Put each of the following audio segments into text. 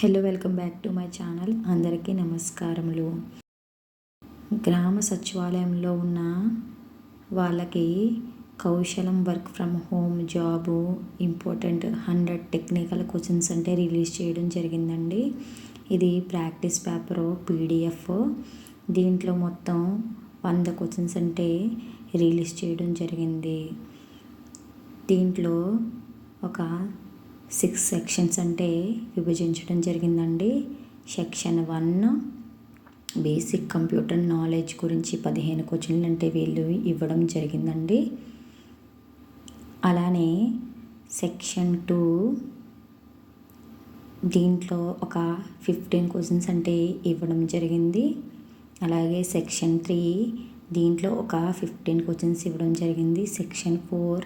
Hello welcome back to my channel. అందరికీ నమస్కారములు. గ్రామ సచివాలయంలో ఉన్న వాళ్ళకి కౌశలం work from home job important hundred technical questions అంటే రిలీజ్ చేయడం జరిగిందండి. ఇది ప్రాక్టీస్ పేపరు పీడిఎఫ్. దీంట్లో మొత్తం వంద క్వశ్చన్స్ అంటే రిలీజ్ చేయడం జరిగింది. దీంట్లో ఒక సిక్స్ సెక్షన్స్ అంటే విభజించడం జరిగిందండి. Section one basic computer knowledge గురించి పదిహేను క్వశ్చన్లు అంటే వీళ్ళు ఇవ్వడం జరిగిందండి. అలానే సెక్షన్ టూ దీంట్లో ఒక ఫిఫ్టీన్ క్వశ్చన్స్ అంటే ఇవ్వడం జరిగింది. అలాగే సెక్షన్ త్రీ దీంట్లో ఒక ఫిఫ్టీన్ క్వశ్చన్స్ ఇవ్వడం జరిగింది. సెక్షన్ ఫోర్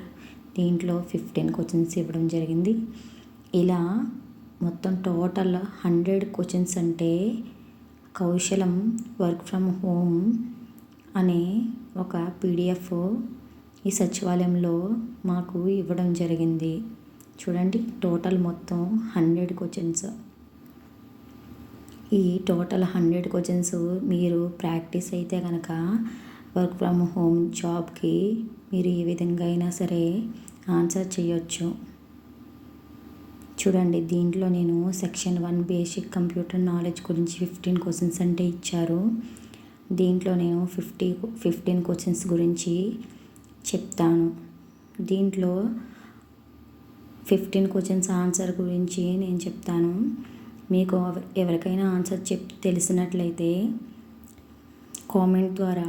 దీంట్లో ఫిఫ్టీన్ క్వశ్చన్స్ ఇవ్వడం జరిగింది. ఇలా మొత్తం టోటల్ హండ్రెడ్ క్వశ్చన్స్ అంటే కౌశలం వర్క్ ఫ్రమ్ హోమ్ అనే ఒక పీడిఎఫ్ ఈ సచివాలయంలో మాకు ఇవ్వడం జరిగింది. చూడండి టోటల్ మొత్తం హండ్రెడ్ క్వశ్చన్స్ ఈ టోటల్ హండ్రెడ్ క్వశ్చన్స్ మీరు ప్రాక్టీస్ అయితే కనుక వర్క్ ఫ్రమ్ హోమ్ జాబ్కి మీరు ఏ విధంగా అయినా సరే ఆన్సర్ చేయొచ్చు. చూడండి దీంట్లో నేను section one basic computer knowledge గురించి ఫిఫ్టీన్ క్వశ్చన్స్ అంటే ఇచ్చారు. దీంట్లో నేను ఫిఫ్టీ ఫిఫ్టీన్ క్వశ్చన్స్ గురించి చెప్తాను. దీంట్లో ఫిఫ్టీన్ క్వశ్చన్స్ ఆన్సర్ గురించి నేను చెప్తాను. మీకు ఎవరికైనా ఆన్సర్ చెప్ తెలిసినట్లయితే కామెంట్ ద్వారా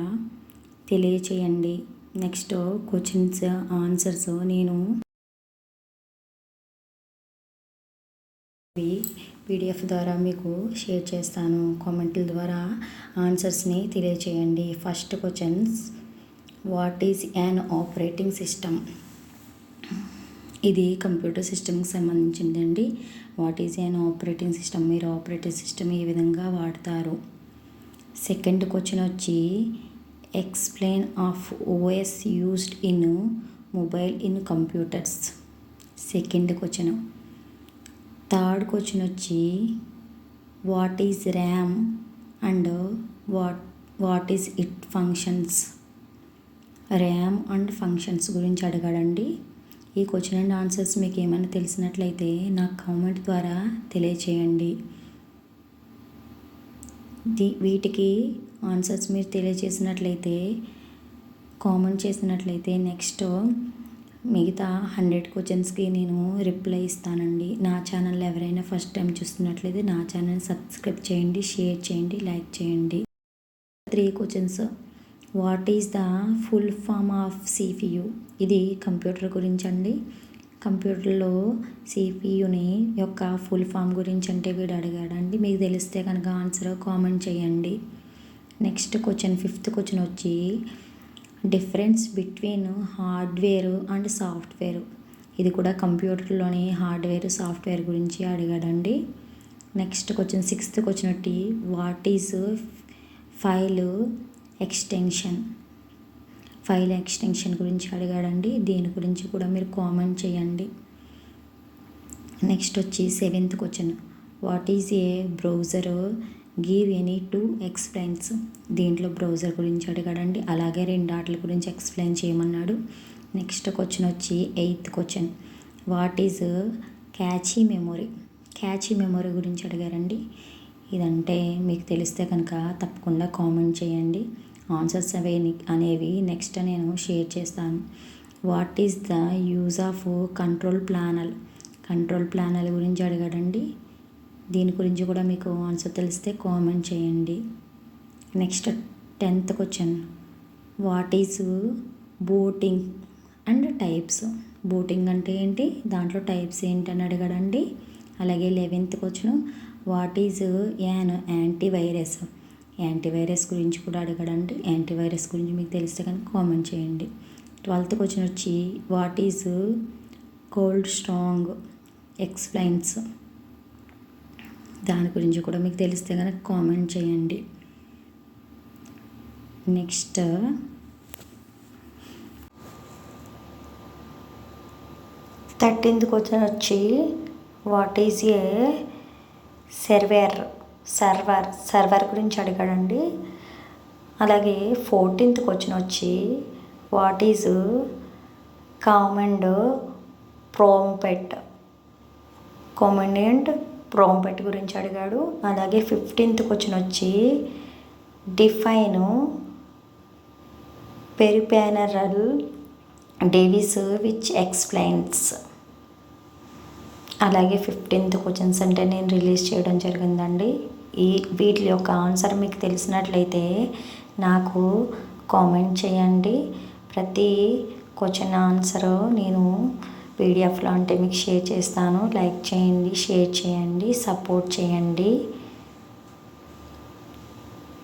తెలియచేయండి. నెక్స్ట్ క్వశ్చన్స్ ఆన్సర్స్ నేను పీడిఎఫ్ ద్వారా మీకు షేర్ చేస్తాను. కామెంట్ల ద్వారా ఆన్సర్స్ని తెలియచేయండి. First questions what is an operating system ఇది కంప్యూటర్ సిస్టమ్కి సంబంధించిందండి. What is an operating system మీరు ఆపరేటింగ్ సిస్టమ్ ఏ విధంగా వాడతారు? సెకండ్ క్వశ్చన్ వచ్చి explain of OS used in mobile in computers second question third question వచ్చి what is RAM and what what is it functions RAM and functions గురించి అడగాడండి ఈ question and answers మీకు ఏమైనా తెలిసినట్లయితే నాకు కామెంట్ ద్వారా తెలియచేయండి. ది వీటికి ఆన్సర్స్ మీరు తెలియజేసినట్లయితే కామెంట్ చేసినట్లయితే నెక్స్ట్ మిగతా హండ్రెడ్ క్వశ్చన్స్కి నేను రిప్లై ఇస్తానండి. నా ఛానల్ ఎవరైనా ఫస్ట్ టైం చూస్తున్నట్లయితే నా ఛానల్ సబ్స్క్రైబ్ చేయండి షేర్ చేయండి లైక్ చేయండి. Three questions. What is the full form of CPU ఇది కంప్యూటర్ గురించి అండి కంప్యూటర్లో సిపియుని యొక్క ఫుల్ ఫామ్ గురించి అంటే వీడు అడిగాడండి. మీకు తెలిస్తే కనుక ఆన్సర్ కామెంట్ చేయండి. నెక్స్ట్ క్వశ్చన్ ఫిఫ్త్ క్వశ్చన్ వచ్చి difference between hardware and software ఇది కూడా కంప్యూటర్లోని హార్డ్వేర్ సాఫ్ట్వేర్ గురించి అడిగాడండి. Next question sixth question what is file extension file extension గురించి అడిగాడండి. దీని గురించి కూడా మీరు కామెంట్ చేయండి. నెక్స్ట్ వచ్చి seventh question what is a browser give any two explains దీంట్లో బ్రౌజర్ గురించి అడిగాడండి. అలాగే రెండు ఆటల గురించి ఎక్స్ప్లెయిన్ చేయమన్నాడు. నెక్స్ట్ క్వశ్చన్ వచ్చి eighth question what is cache memory cache memory గురించి అడిగారండి. ఇదంటే మీకు తెలిస్తే కనుక తప్పకుండా కామెంట్ చేయండి. ఆన్సర్స్ అవే అనేవి నెక్స్ట్ నేను షేర్ చేస్తాను. What is the use of control panel control panel గురించి అడిగాడండి. దీని గురించి కూడా మీకు ఆన్సర్ తెలిస్తే కామెంట్ చేయండి. Next tenth question what is booting and types booting అంటే ఏంటి? దాంట్లో టైప్స్ ఏంటని అడగడండి. అలాగే eleventh question what is an antivirus antivirus గురించి కూడా అడగడండి. యాంటీవైరస్ గురించి మీకు తెలిస్తే కానీ కామెంట్ చేయండి. ట్వెల్త్ క్వశ్చన్ వచ్చి what is cold strong explains దాని గురించి కూడా మీకు తెలిస్తే కనుక కామెంట్ చేయండి. నెక్స్ట్. థర్టీన్త్ క్వశ్చన్ వచ్చి what is a server server server గురించి అడిగాడండి. అలాగే ఫోర్టీన్త్ క్వశ్చన్ వచ్చి what is command prompt command prompt గురించి అడిగాడు. అలాగే ఫిఫ్టీన్త్ క్వశ్చన్ వచ్చి define peripheral devices which explains. అలాగే ఫిఫ్టీన్త్ క్వశ్చన్స్ అంటే నేను రిలీజ్ చేయడం జరిగిందండి. ఈ వీటి యొక్క ఆన్సర్ మీకు తెలిసినట్లయితే నాకు కామెంట్ చేయండి. ప్రతి క్వశ్చన్ ఆన్సర్ నేను పీడిఎఫ్లో అంటే మీకు షేర్ చేస్తాను. లైక్ చేయండి షేర్ చేయండి సపోర్ట్ చేయండి.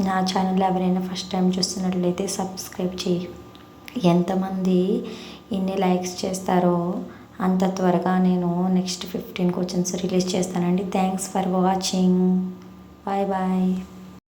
నా ఛానల్ ఎవరైనా ఫస్ట్ టైం చూస్తున్నట్లయితే సబ్స్క్రైబ్ చేయి. ఎంతమంది ఇన్ని లైక్స్ చేస్తారో అంత త్వరగా నేను నెక్స్ట్ ఫిఫ్టీన్ క్వశ్చన్స్ రిలీజ్ చేస్తానండి. Thanks for watching. Bye bye.